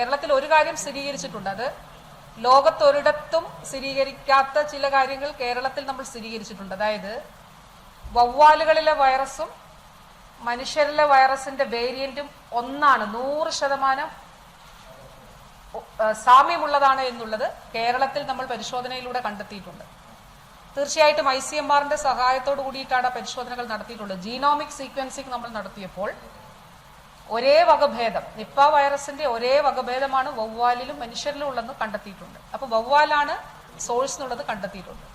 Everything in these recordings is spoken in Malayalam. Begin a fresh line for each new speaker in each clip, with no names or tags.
കേരളത്തിൽ ഒരു കാര്യം സ്ഥിരീകരിച്ചിട്ടുണ്ട്. അത് ലോകത്തൊരിടത്തും സ്ഥിരീകരിക്കാത്ത ചില കാര്യങ്ങൾ കേരളത്തിൽ നമ്മൾ സ്ഥിരീകരിച്ചിട്ടുണ്ട്. അതായത് വവ്വാലുകളിലെ വൈറസും മനുഷ്യരിലെ വൈറസിന്റെ വേരിയന്റും ഒന്നാണ്. നൂറ് ശതമാനം സാമ്യമുള്ളതാണ് എന്നുള്ളത് കേരളത്തിൽ നമ്മൾ പരിശോധനയിലൂടെ കണ്ടെത്തിയിട്ടുണ്ട്. തീർച്ചയായിട്ടും ഐ സി എം ആറിന്റെ സഹായത്തോട് കൂടിയിട്ടാണ് പരിശോധനകൾ നടത്തിയിട്ടുള്ളത്. ജീനോമിക് സീക്വൻസിങ് നമ്മൾ നടത്തിയപ്പോൾ ഒരേ വകഭേദം. നിപ്പ വൈറസിന്റെ ഒരേ വകഭേദമാണ് വവ്വാലിലും മനുഷ്യരിലും ഉള്ളതെന്ന് കണ്ടെത്തിയിട്ടുണ്ട്. അപ്പോൾ വവ്വാലാണ് സോഴ്സ് എന്നുള്ളത് കണ്ടെത്തിയിട്ടുണ്ട്.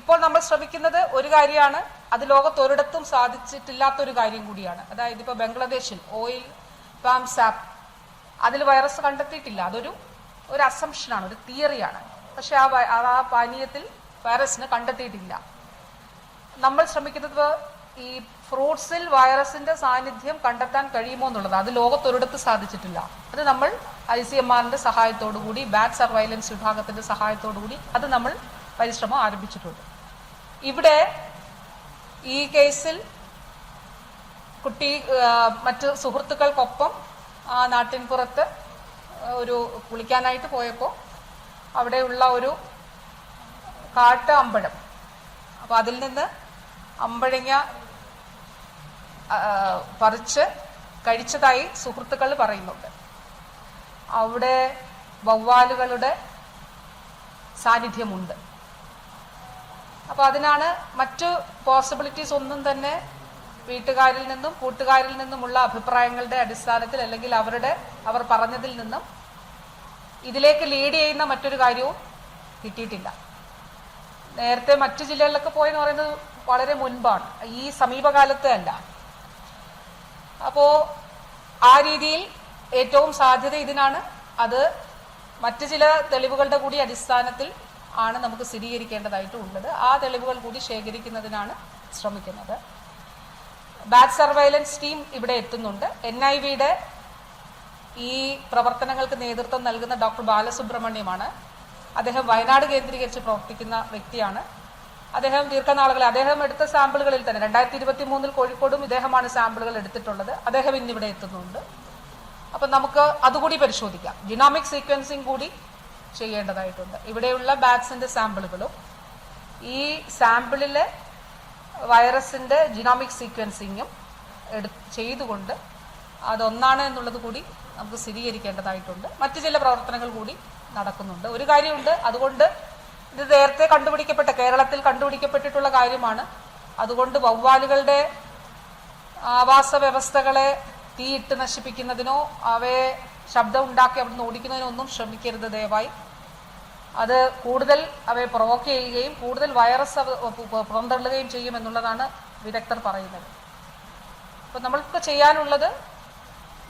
ഇപ്പോൾ നമ്മൾ ശ്രമിക്കുന്നത് ഒരു കാര്യമാണ്. അത് ലോകത്ത് ഒരിടത്തും സാധിച്ചിട്ടില്ലാത്ത ഒരു കാര്യം കൂടിയാണ്. അതായത് ഇപ്പൊ ബംഗ്ലാദേശിൽ ഓയിൽ പാം സാപ്പ് അതിൽ വൈറസ് കണ്ടെത്തിയിട്ടില്ല. അതൊരു ഒരു അസംഷനാണ് ഒരു തിയറിയാണ് പക്ഷെ ആ ആ പാനീയത്തിൽ വൈറസിന് കണ്ടെത്തിയിട്ടില്ല. നമ്മൾ ശ്രമിക്കുന്നത് ഈ ഫ്രൂട്ട്സിൽ വൈറസിന്റെ സാന്നിധ്യം കണ്ടെത്താൻ കഴിയുമോ എന്നുള്ളത്. അത് ലോകത്തൊരിടത്ത് സാധിച്ചിട്ടില്ല. അത് നമ്മൾ ഐ സി എം ആറിന്റെ സഹായത്തോടു കൂടി ബാറ്റ് സർവൈലൻസ് വിഭാഗത്തിന്റെ സഹായത്തോടു കൂടി അത് നമ്മൾ പരിശ്രമം ആരംഭിച്ചിട്ടുണ്ട്. ഇവിടെ ഈ കേസിൽ കുട്ടി മറ്റു സുഹൃത്തുക്കൾക്കൊപ്പം ആ നാട്ടിൻ പുറത്ത് ഒരു കുളിക്കാനായിട്ട് പോയപ്പോൾ അവിടെയുള്ള ഒരു കാട്ട അമ്പഴം അപ്പോൾ അതിൽ നിന്ന് അമ്പഴങ്ങ പറിച്ച് കഴിച്ചതായി സുഹൃത്തുക്കൾ പറയുന്നുണ്ട്. അവിടെ വവ്വാലുകളുടെ സാന്നിധ്യമുണ്ട്. അപ്പൊ അതിനാണ് മറ്റു പോസിബിലിറ്റീസ് ഒന്നും തന്നെ വീട്ടുകാരിൽ നിന്നും കൂട്ടുകാരിൽ നിന്നുമുള്ള അഭിപ്രായങ്ങളുടെ അടിസ്ഥാനത്തിൽ അല്ലെങ്കിൽ അവരുടെ അവർ പറഞ്ഞതിൽ നിന്നും ഇതിലേക്ക് ലീഡ് ചെയ്യുന്ന മറ്റൊരു കാര്യവും കിട്ടിയിട്ടില്ല. നേരത്തെ മറ്റു ജില്ലകളിലൊക്കെ പോയെന്ന് പറയുന്നത് വളരെ മുൻപാണ്. ഈ സമീപകാലത്തെ അല്ല. അപ്പോ ആ രീതിയിൽ ഏറ്റവും സാധ്യത ഇതിനാണ്. അത് മറ്റു ചില തെളിവുകളുടെ കൂടി അടിസ്ഥാനത്തിൽ ആണ് നമുക്ക് സ്ഥിരീകരിക്കേണ്ടതായിട്ട് ഉള്ളത്. ആ തെളിവുകൾ കൂടി ശേഖരിക്കുന്നതിനാണ് ശ്രമിക്കുന്നത്. ബാറ്റ് സർവൈലൻസ് ടീം ഇവിടെ എത്തുന്നുണ്ട്. എൻ ഐ വിയുടെ ഈ പ്രവർത്തനങ്ങൾക്ക് നേതൃത്വം നൽകുന്ന ഡോക്ടർ ബാലസുബ്രഹ്മണ്യമാണ്. അദ്ദേഹം വയനാട് കേന്ദ്രീകരിച്ച് പ്രവർത്തിക്കുന്ന വ്യക്തിയാണ്. അദ്ദേഹം ദീർഘനാളുകൾ അദ്ദേഹം എടുത്ത സാമ്പിളുകളിൽ തന്നെ രണ്ടായിരത്തി ഇരുപത്തി മൂന്നിൽ കോഴിക്കോടും ഇദ്ദേഹമാണ് സാമ്പിളുകൾ എടുത്തിട്ടുള്ളത്. അദ്ദേഹം ഇന്നിവിടെ എത്തുന്നുണ്ട്. അപ്പം നമുക്ക് അതുകൂടി പരിശോധിക്കാം. ജിനോമിക് സീക്വൻസിങ് കൂടി ചെയ്യേണ്ടതായിട്ടുണ്ട്. ഇവിടെയുള്ള ബാറ്റ്സിന്റെ സാമ്പിളുകളും ഈ സാമ്പിളിലെ വൈറസിന്റെ ജിനോമിക് സീക്വൻസിങ്ങും എടു ചെയ്തുകൊണ്ട് അതൊന്നാണ് എന്നുള്ളത് കൂടി നമുക്ക് സ്ഥിരീകരിക്കേണ്ടതായിട്ടുണ്ട്. മറ്റു ചില പ്രവർത്തനങ്ങൾ കൂടി നടക്കുന്നുണ്ട്. ഒരു കാര്യമുണ്ട്. അതുകൊണ്ട് ഇത് നേരത്തെ കണ്ടുപിടിക്കപ്പെട്ട കേരളത്തിൽ കണ്ടുപിടിക്കപ്പെട്ടിട്ടുള്ള കാര്യമാണ്. അതുകൊണ്ട് വവ്വാലുകളുടെ ആവാസ വ്യവസ്ഥകളെ തീയിട്ട് നശിപ്പിക്കുന്നതിനോ അവയെ ശബ്ദം ഉണ്ടാക്കി അവിടുന്ന് ഓടിക്കുന്നതിനോ ഒന്നും ശ്രമിക്കരുത് ദയവായി. അത് കൂടുതൽ അവയെ പ്രൊവോക്ക് ചെയ്യുകയും കൂടുതൽ വൈറസ് പുറന്തള്ളുകയും ചെയ്യും എന്നുള്ളതാണ് വിദഗ്ധർ പറയുന്നത്. അപ്പം നമ്മൾക്ക് ചെയ്യാനുള്ളത്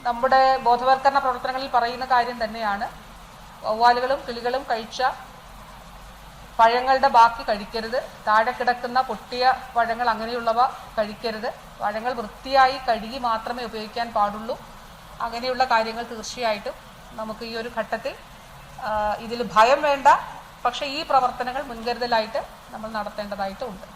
നമ്മുടെ ബോധവൽക്കരണ പ്രവർത്തനങ്ങളിൽ പറയുന്ന കാര്യം തന്നെയാണ്. വവ്വാലുകളും കിളികളും കഴിച്ച പഴങ്ങളുടെ ബാക്കി കഴിക്കരുത്. താഴെ കിടക്കുന്ന പൊട്ടിയ പഴങ്ങൾ അങ്ങനെയുള്ളവ കഴിക്കരുത്. പഴങ്ങൾ വൃത്തിയായി കഴുകി മാത്രമേ ഉപയോഗിക്കാൻ പാടുള്ളൂ. അങ്ങനെയുള്ള കാര്യങ്ങൾ തീർച്ചയായിട്ടും നമുക്ക് ഈ ഒരു ഘട്ടത്തിൽ ഇതിൽ ഭയം വേണ്ട. പക്ഷേ ഈ പ്രവർത്തനങ്ങൾ മുൻകരുതലായിട്ട് നമ്മൾ നടത്തേണ്ടതായിട്ട് ഉണ്ട്